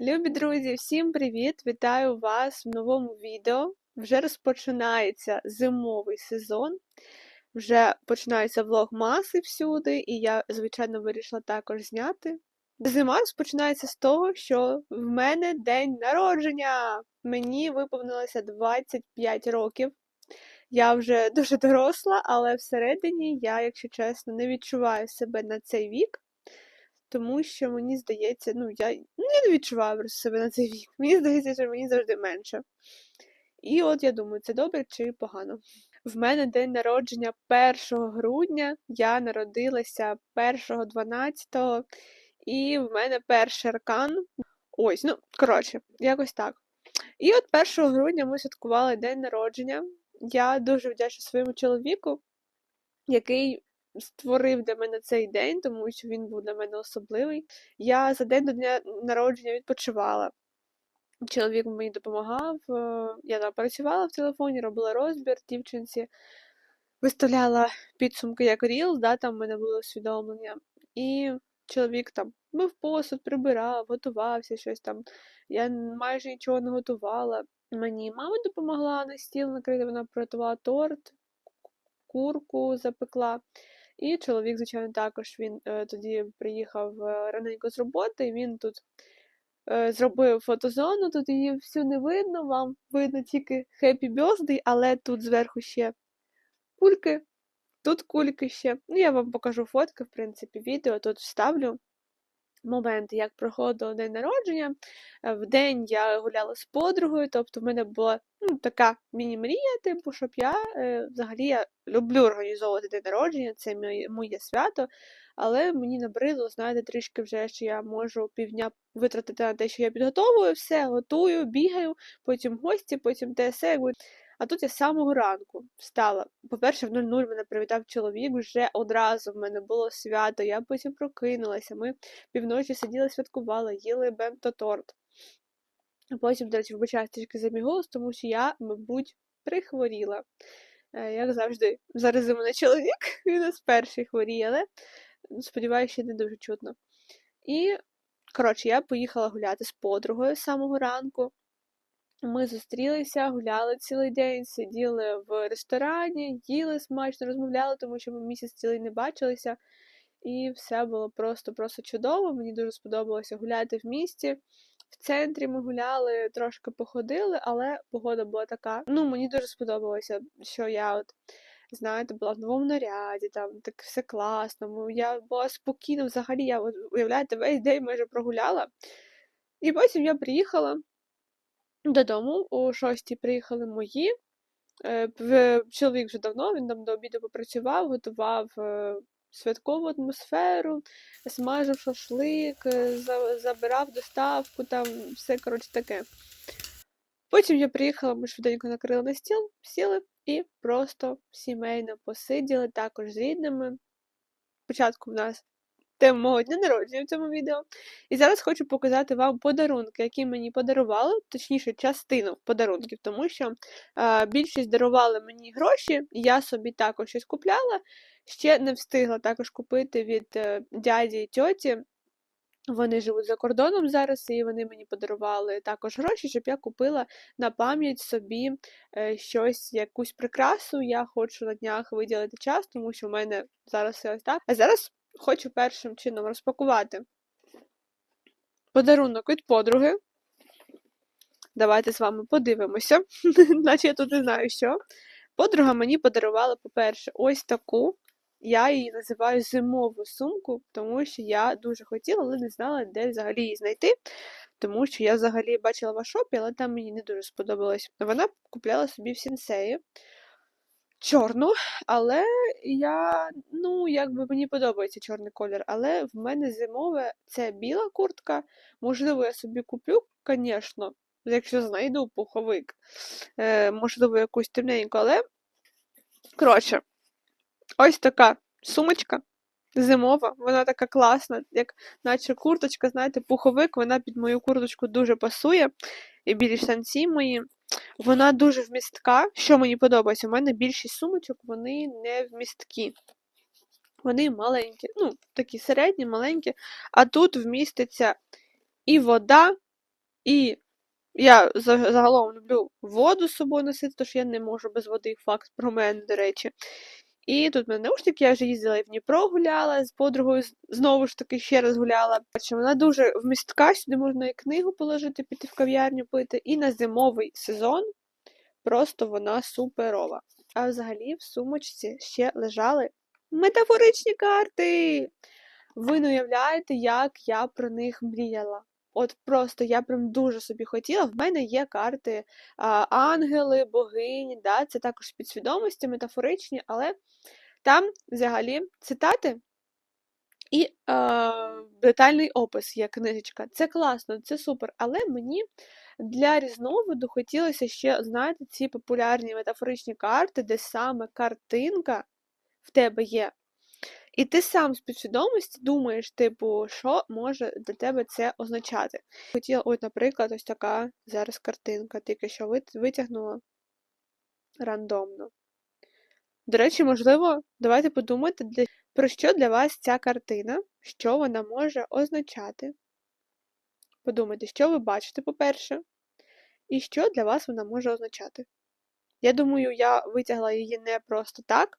Любі друзі, всім привіт! Вітаю вас в новому відео. Вже розпочинається зимовий сезон, вже починаються влогмаси всюди, і я, звичайно, вирішила також зняти. Зима розпочинається з того, що в мене день народження. Мені виповнилося 25 років. Я вже дуже доросла, але всередині я, якщо чесно, не відчуваю себе на цей вік. Тому що мені здається, ну я ну, я не відчуваю себе на цей вік. Мені здається, що мені завжди менше. І от я думаю, це добре чи погано. В мене день народження 1 грудня, я народилася 1-12, і в мене перший аркан. Ось, ну, коротше, якось так. І от 1 грудня ми святкували день народження. Я дуже вдячна своєму чоловіку, який створив для мене цей день, тому що він був для мене особливий. Я за день до дня народження відпочивала. Чоловік мені допомагав, е, я там працювала в телефоні, робила розбір дівчинці, виставляла підсумки як Reels, да, там в мене було усвідомлення. І чоловік там мив посуд, прибирав, готувався щось там. Я майже нічого не готувала. Мені мама допомогла на стіл накрити, вона приготувала торт, курку запекла. І чоловік, звичайно, також він е, тоді приїхав е, раненько з роботи, і він тут е, зробив фотозону, тут її всю не видно, вам видно тільки Happy Birthday, але тут зверху ще кульки, тут кульки ще. Ну, я вам покажу фотки, в принципі, відео тут вставлю. Момент, як проходило день народження. В день я гуляла з подругою, тобто в мене була ну, така міні-мрія, типу, щоб я е, взагалі я люблю організовувати день народження, це моє, свято, але мені набридло, знаєте, трішки вже, що я можу півдня витратити на те, що я підготовую все, готую, бігаю, потім гості, потім те. А тут я з самого ранку встала. По-перше, в 00 мене привітав чоловік, вже одразу в мене було свято, я потім прокинулася. Ми півночі сиділи, святкували, їли бемто торт. А потім, до речі, вибачаю трішки за мій голос, тому що я, мабуть, прихворіла. Е, як завжди, зараз у мене чоловік, він нас перший хворіє, але сподіваюся, що не дуже чутно. І, коротше, я поїхала гуляти з подругою з самого ранку. Ми зустрілися, гуляли цілий день, сиділи в ресторані, їли смачно, розмовляли, тому що ми місяць цілий не бачилися. І все було просто-просто чудово. Мені дуже сподобалося гуляти в місті. В центрі ми гуляли, трошки походили, але погода була така. Ну, мені дуже сподобалося, що я от, знаєте, була в новому наряді, там так все класно. Я була спокійна, взагалі, я уявляєте, весь день майже прогуляла. І потім я приїхала додому, о шостій приїхали мої. Е, чоловік вже давно, він там до обіду попрацював, готував е, святкову атмосферу, смажив шашлик, е, забирав доставку, там все коротше таке. Потім я приїхала, ми швиденько накрили на стіл, сіли і просто сімейно посиділи також з рідними. Спочатку в нас тему мого дня народження в цьому відео. І зараз хочу показати вам подарунки, які мені подарували, точніше, частину подарунків, тому що е, більшість дарували мені гроші, я собі також щось купляла. Ще не встигла також купити від е, дяді і тьоті. Вони живуть за кордоном зараз, і вони мені подарували також гроші, щоб я купила на пам'ять собі е, щось, якусь прикрасу. Я хочу на днях виділити час, тому що в мене зараз все ось так. А зараз хочу першим чином розпакувати подарунок від подруги. Давайте з вами подивимося, наче я тут не знаю що. Подруга мені подарувала, по-перше, ось таку. Я її називаю зимову сумку, тому що я дуже хотіла, але не знала, де взагалі її знайти. Тому що я взагалі бачила в ашопі, але там мені не дуже сподобалось. Вона купляла собі в сінсеї чорну, але я, ну, якби мені подобається чорний колір, але в мене зимове це біла куртка. Можливо, я собі куплю, звісно, якщо знайду пуховик, е, можливо, якусь темненьку, але. Коротше, ось така сумочка. Зимова, вона така класна, як наче курточка, знаєте, пуховик, вона під мою курточку дуже пасує. І білі штанці мої. Вона дуже вмістка. Що мені подобається, у мене більшість сумочок, вони не вмісткі. Вони маленькі, ну, такі середні, маленькі. А тут вміститься і вода, І я загалом люблю воду з собою носити, що я не можу без води, факт про мене, до речі. І тут в мене наушники, я вже їздила і в Дніпро гуляла, з подругою знову ж таки ще раз гуляла. Вона дуже вмістка, сюди можна і книгу положити, піти в кав'ярню пити. І на зимовий сезон просто вона суперова. А взагалі в сумочці ще лежали метафоричні карти. Ви не уявляєте, як я про них мріяла. От просто я прям дуже собі хотіла. В мене є карти а, ангели, богині, да, це також підсвідомості, метафоричні, але там взагалі цитати і е, детальний опис є книжечка. Це класно, це супер. Але мені для різновиду хотілося ще, знаєте, ці популярні метафоричні карти, де саме картинка в тебе є. І ти сам з підсвідомості думаєш, типу, що може для тебе це означати. Хотіла, от, наприклад, ось така зараз картинка, тільки що витягнула рандомно. До речі, можливо, давайте подумайте, для... про що для вас ця картина, що вона може означати. Подумайте, що ви бачите, по-перше, і що для вас вона може означати. Я думаю, я витягла її не просто так.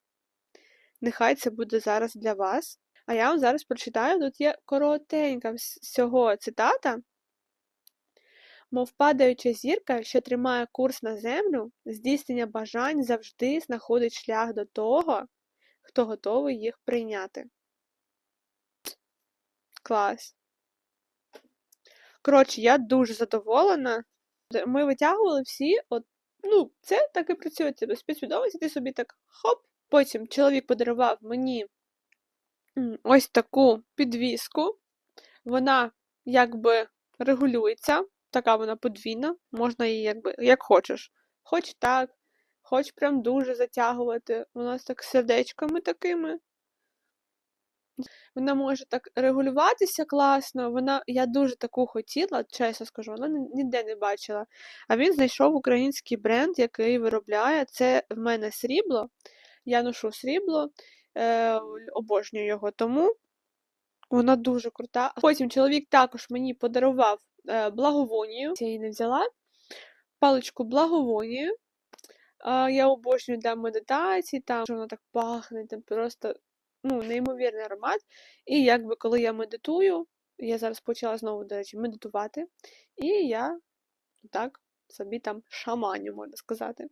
Нехай це буде зараз для вас. А я вам зараз прочитаю, тут є коротенька вс- всього цитата. Мов падаюча зірка, що тримає курс на землю, здійснення бажань завжди знаходить шлях до того, хто готовий їх прийняти. Клас. Коротше, я дуже задоволена. Ми витягували всі, от, ну, це так і працює, це без ти собі так хоп. Потім чоловік подарував мені ось таку підвіску. Вона якби регулюється, така вона подвійна, можна її якби як хочеш. Хоч так, хоч прям дуже затягувати. У нас так сердечками такими. Вона може так регулюватися класно. Вона, я дуже таку хотіла, чесно скажу, вона ніде не бачила. А він знайшов український бренд, який виробляє. Це в мене срібло. Я ношу срібло, е, обожнюю його, тому вона дуже крута. Потім чоловік також мені подарував е, благовонію. Я її не взяла. Паличку благовонію. А, я обожнюю для медитації, там що воно так пахне, там просто ну, неймовірний аромат. І якби коли я медитую, я зараз почала знову, до речі, медитувати, і я так собі там шаманю, можна сказати.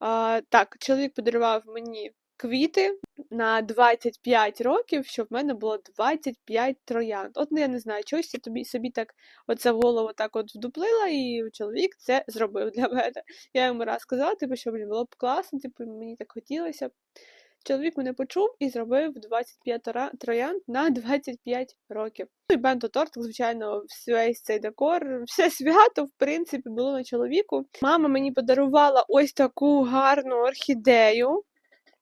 А, так, чоловік подарував мені квіти на 25 років, щоб в мене було 25 троянд. От ну, я не знаю, чогось я тобі собі так оце в голову так от вдуплила, і чоловік це зробив для мене. Я йому раз сказала, типу, що мені було б класно, типу, мені так хотілося. Чоловік мене почув і зробив 25 тора- троянд на 25 років. Ну і бенто тортик, звичайно, весь цей декор, все свято, в принципі, було на чоловіку. Мама мені подарувала ось таку гарну орхідею.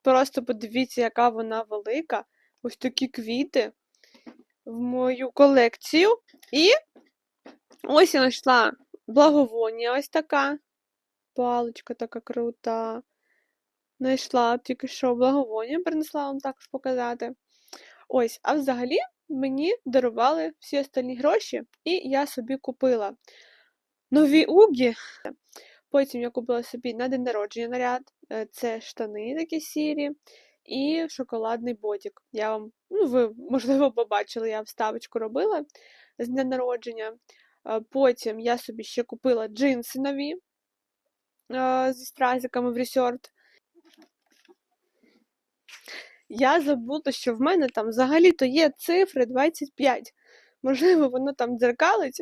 Просто подивіться, яка вона велика. Ось такі квіти в мою колекцію. І ось я знайшла благовоння, ось така. Паличка така крута. Знайшла тільки що благовоння, принесла вам також показати. Ось, а взагалі мені дарували всі остальні гроші, і я собі купила нові угі. Потім я купила собі на день народження наряд. е, Це штани такі сірі і шоколадний ботик. Я вам, ну, ви, можливо, побачили, я вставочку робила з дня народження. Е, Потім я собі ще купила джинси нові е, зі стразиками в ресорт. Я забула, що в мене там взагалі-то є цифри 25. Можливо, воно там дзеркалить,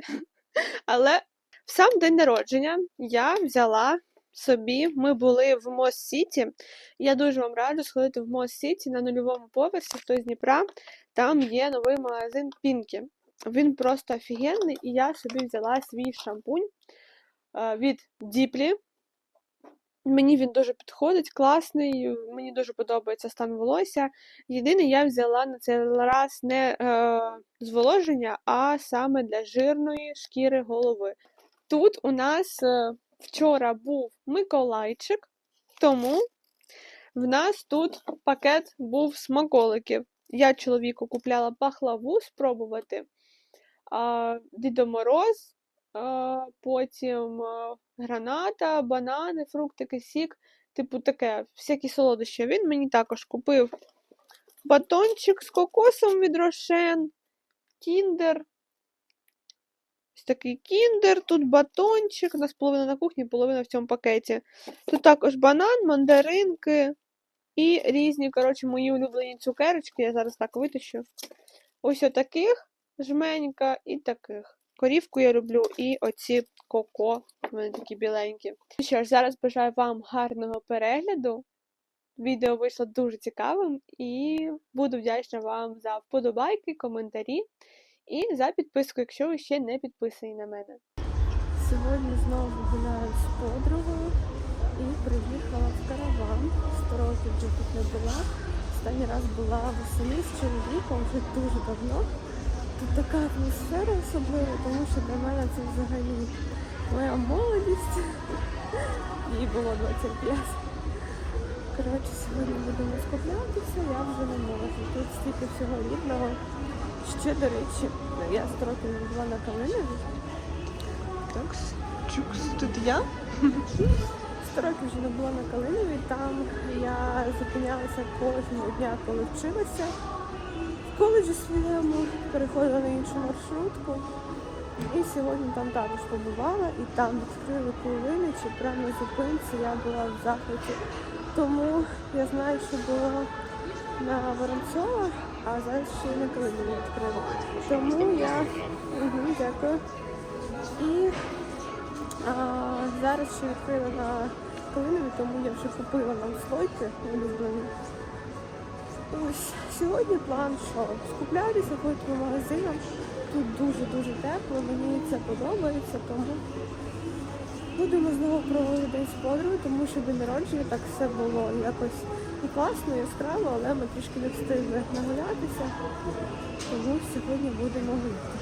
але в сам день народження я взяла собі, ми були в Мост Сіті. Я дуже вам раджу сходити в Мост Сіті на нульовому поверсі, хто з Дніпра. Там є новий магазин Пінкі. Він просто офігенний, і я собі взяла свій шампунь е, від Діплі. Мені він дуже підходить, класний, мені дуже подобається стан волосся. Єдине, я взяла на цей раз не е, зволоження, а саме для жирної шкіри голови. Тут у нас е, вчора був Миколайчик, тому в нас тут пакет був смаколиків. Я чоловіку купляла пахлаву спробувати, Дідо Мороз потім граната, банани, фруктики, сік, типу таке, всякі солодощі. Він мені також купив батончик з кокосом від Рошен, кіндер. Ось такий кіндер, тут батончик, у нас половина на кухні, половина в цьому пакеті. Тут також банан, мандаринки і різні, коротше, мої улюблені цукерочки. Я зараз так витащу. Ось отаких жменька і таких. Корівку я люблю, і оці коко. Вони такі біленькі. Ну що ж, зараз бажаю вам гарного перегляду. Відео вийшло дуже цікавим і буду вдячна вам за вподобайки, коментарі і за підписку, якщо ви ще не підписані на мене. Сьогодні знову гуляю з подругою і приїхала в караван. Сто вже тут не була. Останній раз була восени з чоловіком вже дуже давно. Тут така атмосфера особлива, тому що для мене це взагалі моя молодість. Їй було 25. Коротше, сьогодні будемо скуплятися, я вже не можу. Тут стільки всього рідного. Ще, до речі, я 100 років не була на Калинові. Так, чукс, тут я. 100 років вже не була на Калинові, там я зупинялася кожного дня, коли вчилася. Коледжі своєму переходила на іншу маршрутку. І сьогодні там також побувала, і там відкрили половиничі, прямо на зупинці я була в захваті. Тому я знаю, що було на Воронцова, а зараз ще й на Калинові відкрили. Тому я угу, дякую. І а, зараз ще відкрили на Калинові, тому я вже купила нам слойки улюблені. Ось сьогодні план, що скуплятися, ходити по магазинам. Тут дуже-дуже тепло, мені це подобається, тому будемо знову проводити день з подругою, тому що день народження так все було якось і класно, і яскраво, але ми трішки не встигли нагулятися, тому сьогодні будемо гуляти.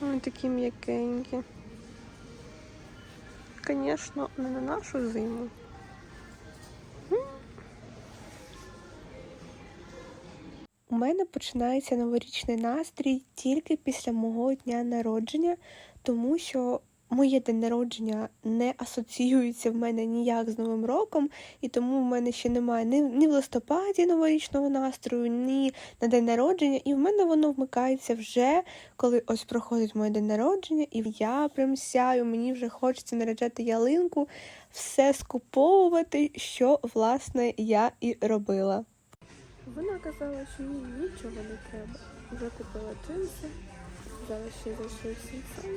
Вони такі м'якенькі. Звісно, не на нашу зиму. У мене починається новорічний настрій тільки після мого дня народження, тому що моє день народження не асоціюється в мене ніяк з Новим роком, і тому в мене ще немає ні, ні в листопаді новорічного настрою, ні на день народження. І в мене воно вмикається вже, коли ось проходить моє день народження, і я прям сяю, мені вже хочеться наряджати ялинку, все скуповувати, що власне я і робила. Вона казала, що їй нічого не треба. Вже купила джинси. Зараз ще зайшли в.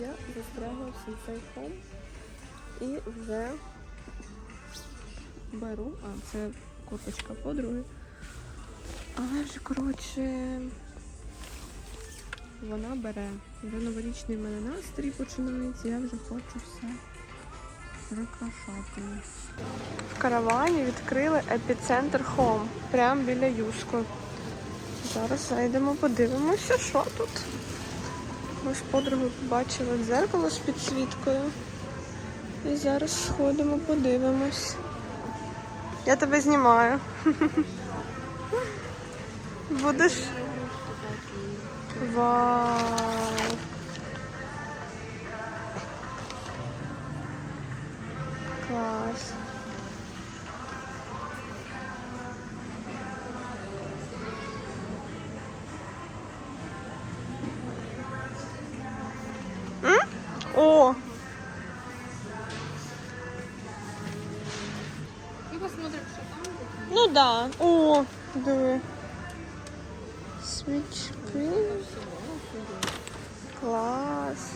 Я застрягла в сенсей Home. І вже беру, а це курточка подруги. Але ж, коротше, вона бере. Вже новорічний в мене настрій починається, я вже хочу все прикрашати. В каравані відкрили епіцентр Home, прямо біля Юску. Зараз зайдемо, подивимося, що тут. Ми з подругою побачили дзеркало з підсвіткою. І зараз сходимо, подивимось. Я тебе знімаю. Будеш. Вау! Клас. Да. О, диви. Свічки. Клас.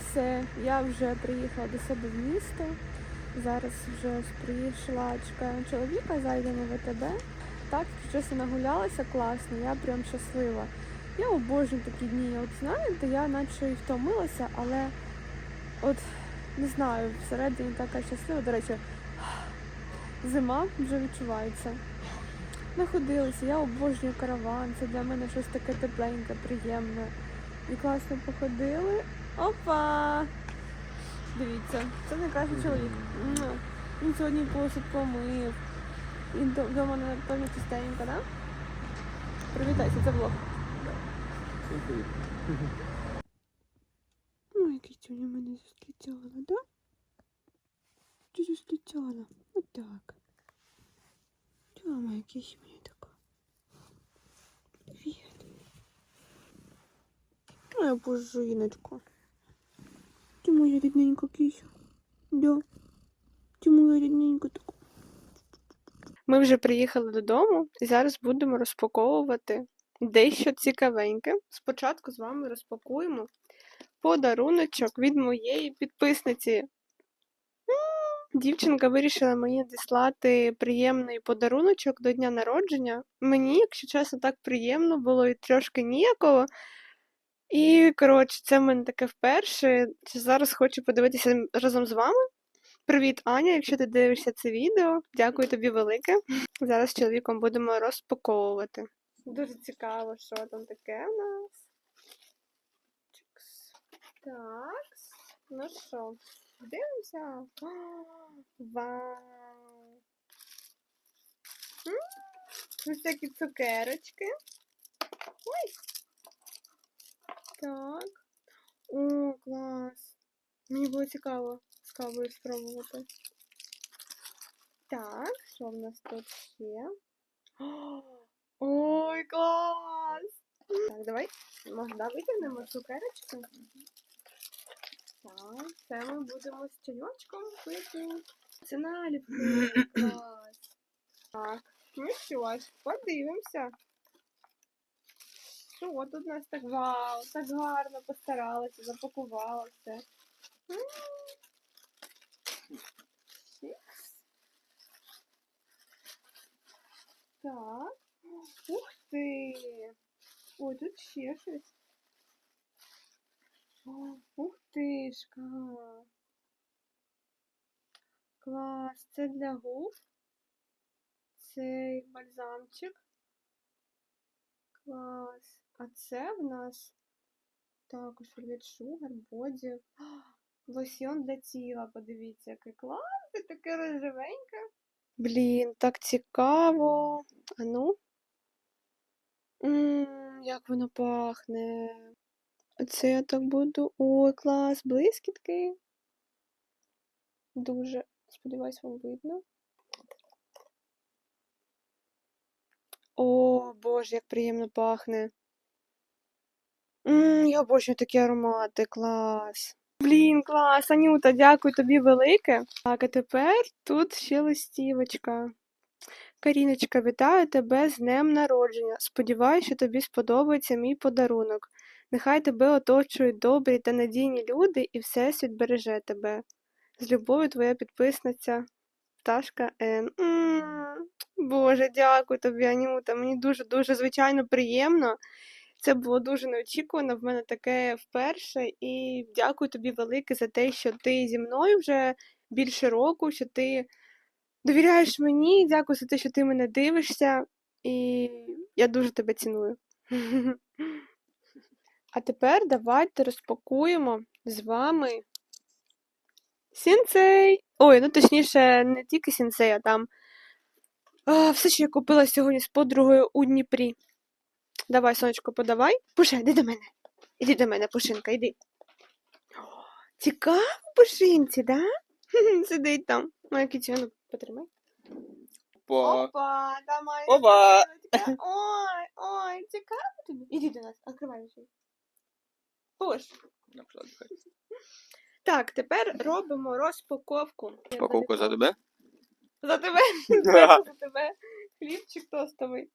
Все, я вже приїхала до себе в місто. Зараз вже прийшла, чекаю чоловіка, зайдемо в АТБ. Так, чесно, нагулялася класно, я прям щаслива. Я обожнюю такі дні. От знаєте, я наче і втомилася, але от не знаю, всередині така щаслива. До речі, зима вже відчувається. Находилися, я обожнюю караван, це для мене щось таке тепленьке, приємне. І класно походили. Опа! Дивіться, це найкращий чоловік. Він сьогодні посуд помив. І до- вдома, напевно, чистенько, да? Привітайся, це влог. Ну, який сьогодні мене зустрічала, да? Чи зустрічала? Отак. Тьома, якийсь мені така. Привіт. Моя божиночка. Ти моя рідненька кися. Да. Ти моя рідненька така. Ми вже приїхали додому і зараз будемо розпаковувати дещо цікавеньке. Спочатку з вами розпакуємо подаруночок від моєї підписниці. Дівчинка вирішила мені надіслати приємний подаруночок до дня народження. Мені, якщо чесно, так приємно було і трошки ніяково. І, коротше, це в мене таке вперше. Зараз хочу подивитися разом з вами. Привіт, Аня, якщо ти дивишся це відео, дякую тобі велике. Зараз з чоловіком будемо розпаковувати. Дуже цікаво, що там таке у нас. Так. Ну що, дивимося. Вау! Ось такі цукерочки. Ой. Так. О, клас. Мені було цікаво з кавою спробувати. Так, що в нас тут ще? О, Ой, клас! Так, давай, може, да, витягнемо цукерочку. Так, це ми будемо з чайочком пити. Це наліпки. Клас. Так, ну що ж, подивимося. Що тут у нас так вау, так гарно постаралася, запакувала все. Так. Ой, тут ще щось. О, Ух тишка. Клас. Це для губ. Цей бальзамчик. Клас. А це в нас також від Sugar Body. Лосьйон для тіла, подивіться, який класний, таке рожевеньке. Блін, так цікаво. А ну. Ммм, як воно пахне. Оце я так буду. Ой, клас, блискітки. Дуже, сподіваюсь, вам видно. О, Боже, як приємно пахне. Ммм, я обожнюю такі аромати, клас. Блін, клас, Анюта, дякую тобі велике. Так, а тепер тут ще листівочка. Каріночка, вітаю тебе з днем народження. Сподіваюсь, що тобі сподобається мій подарунок. Нехай тебе оточують добрі та надійні люди і Всесвіт береже тебе. З любов'ю твоя підписниця Пташка Н. М, Боже, дякую тобі, Анюта. Мені дуже-дуже звичайно приємно. Це було дуже неочікувано. В мене таке вперше. І дякую тобі велике за те, що ти зі мною вже більше року, що ти довіряєш мені. Дякую за те, що ти мене дивишся. І я дуже тебе ціную. А тепер давайте розпакуємо з вами сінцей. Ой, ну точніше, не тільки сінцей, а там а, все, що я купила сьогодні з подругою у Дніпрі. Давай, сонечко, подавай. Пуша, йди до мене. Іди до мене, Пушинка, йди. Цікаво, Пушинці, да? Сидить там. Моя кітю, потримай. Опа. Опа, давай. Опа. Ой, ой, цікаво тобі. Іди до нас, відкривай вже. Пуш. Я пішла віддихати. Так, тепер робимо розпаковку. Упаковку за тебе. За тебе. За тебе. Хлібчик тостовий.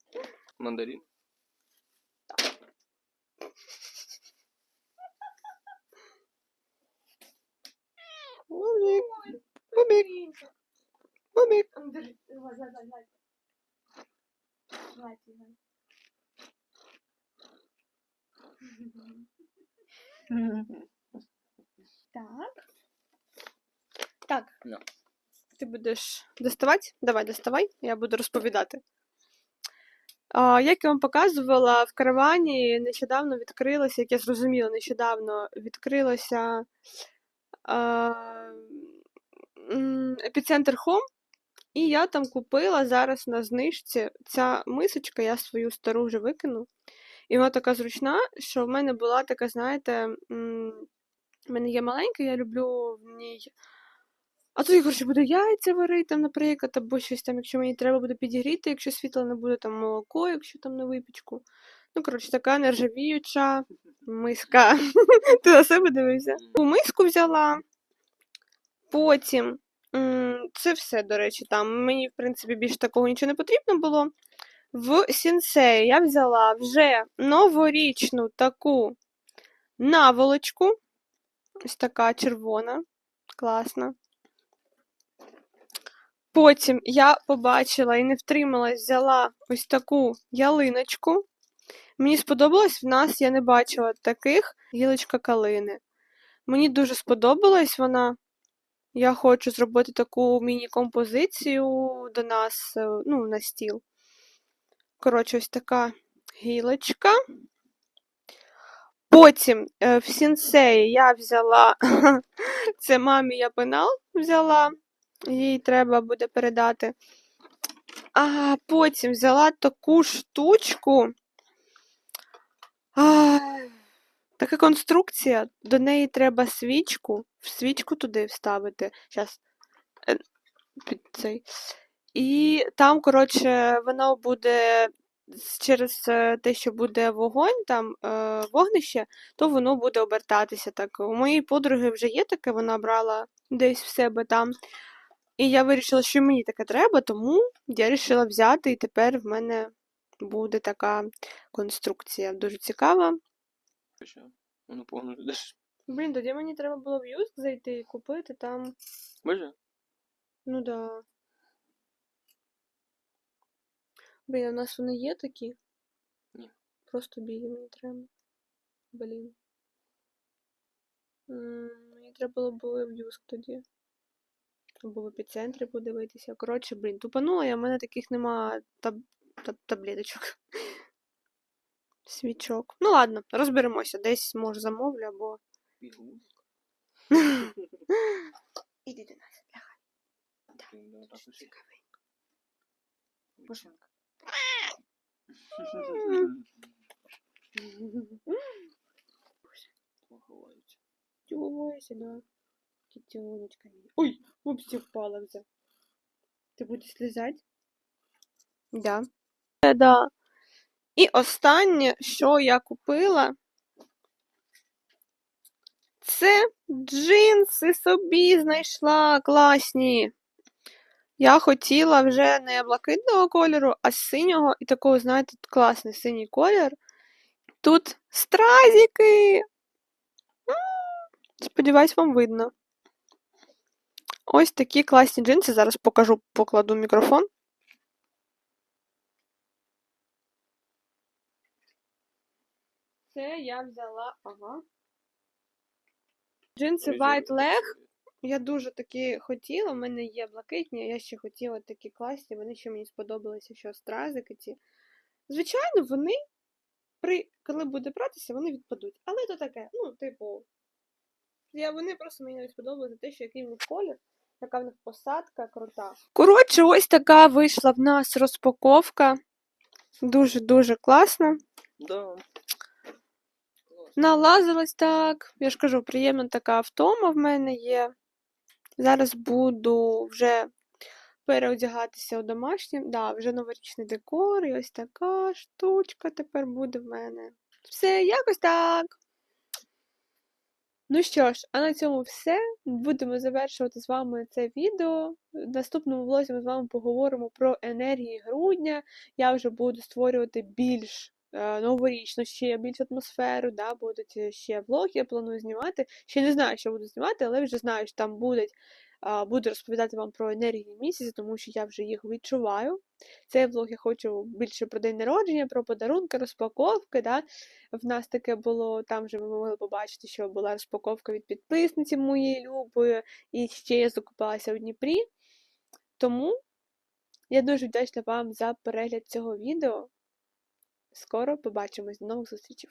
Мандарин. Так. Так. Ну. Ти будеш доставати? Давай, доставай, я буду розповідати. А, як я вам показувала, в каравані нещодавно відкрилося, як я зрозуміла, нещодавно відкрилося а, епіцентр Home, і я там купила зараз на знижці ця мисочка, я свою стару вже викину. І вона така зручна, що в мене була така, знаєте, в мене є маленька, я люблю в ній. А тут я коротше буду яйця варити, там, наприклад, або щось там, якщо мені треба буде підігріти, якщо світла не буде, там молоко, якщо там на випічку. Ну, коротше, така нержавіюча миска. Ти на себе дивився? Ту миску взяла. Потім. Це все, до речі, там. Мені, в принципі, більше такого нічого не потрібно було. В сінсеї я взяла вже новорічну таку наволочку. Ось така червона, класна. Потім я побачила і не втрималась, взяла ось таку ялиночку. Мені сподобалось, в нас я не бачила таких гілочка калини. Мені дуже сподобалась вона. Я хочу зробити таку міні-композицію до нас е, ну, на стіл. Коротше, ось така гілочка. Потім е, в сінсеї я взяла це мамі я пенал взяла, їй треба буде передати. А потім взяла таку штучку. А, така конструкція, до неї треба свічку, свічку туди вставити. Зараз під цей. І там, коротше, воно буде через е, те, що буде вогонь, там е, вогнище, то воно буде обертатися так. У моєї подруги вже є таке, вона брала десь в себе там. І я вирішила, що мені таке треба, тому я вирішила взяти, і тепер в мене буде така конструкція. Дуже цікава. Що? Ну, повно ждеш. Блін, тоді мені треба було в Юск зайти і купити там. Може? Ну да. Блін, а у нас вони є такі? Ні. Просто білі мені треба. Блін. М, Мені треба було б в Юск тоді. Або в епіцентрі подивитися. Коротше, блін, тупанула я, в мене таких нема таб... таб... таблеточок. Свічок. Ну ладно, розберемося. Десь може замовлю або. Пігулка. Іди до нас, лягай. Ну, так і Цікавенько. Пушинка. Поховаються. Тюлайся, да. Китеночка. Ой, упси, впала взял. Ти будеш слізати? Да. Е, да. І останнє, що я купила, це джинси собі знайшла класні. Я хотіла вже не блакитного кольору, а синього і такого, знаєте, класний синій колір. Тут стразики. Сподіваюсь, вам видно. Ось такі класні джинси. Зараз покажу, покладу мікрофон. Це я взяла. Ага. Джинси White Leg. Я дуже такі хотіла, в мене є блакитні, я ще хотіла такі класні, вони ще мені сподобалися, що стразики ці. Звичайно, вони, при, коли буде братися, вони відпадуть. Але то таке, ну, типу, я, вони просто мені не сподобалися те, що який в них колір, яка в них посадка крута. Коротше, ось така вийшла в нас розпаковка. Дуже-дуже класна. Да. Налазилась так. Я ж кажу, приємна така втома в мене є. Зараз буду вже переодягатися у домашнє. Да, вже новорічний декор, і ось така штучка тепер буде в мене. Все, якось так. Ну що ж, а на цьому все. Будемо завершувати з вами це відео. В наступному влозі ми з вами поговоримо про енергії грудня. Я вже буду створювати більш е, новорічну ще більш атмосферу, да, будуть е, ще влоги, я планую знімати. Ще не знаю, що буду знімати, але вже знаю, що там будуть, буду розповідати вам про енергії місяця, тому що я вже їх відчуваю. Цей влог я хочу більше про день народження, про подарунки, розпаковки. Да. В нас таке було, там вже ви могли побачити, що була розпаковка від підписниці моєї любої, і ще я закупалася у Дніпрі. Тому я дуже вдячна вам за перегляд цього відео. Скоро побачимось. До нових зустрічей!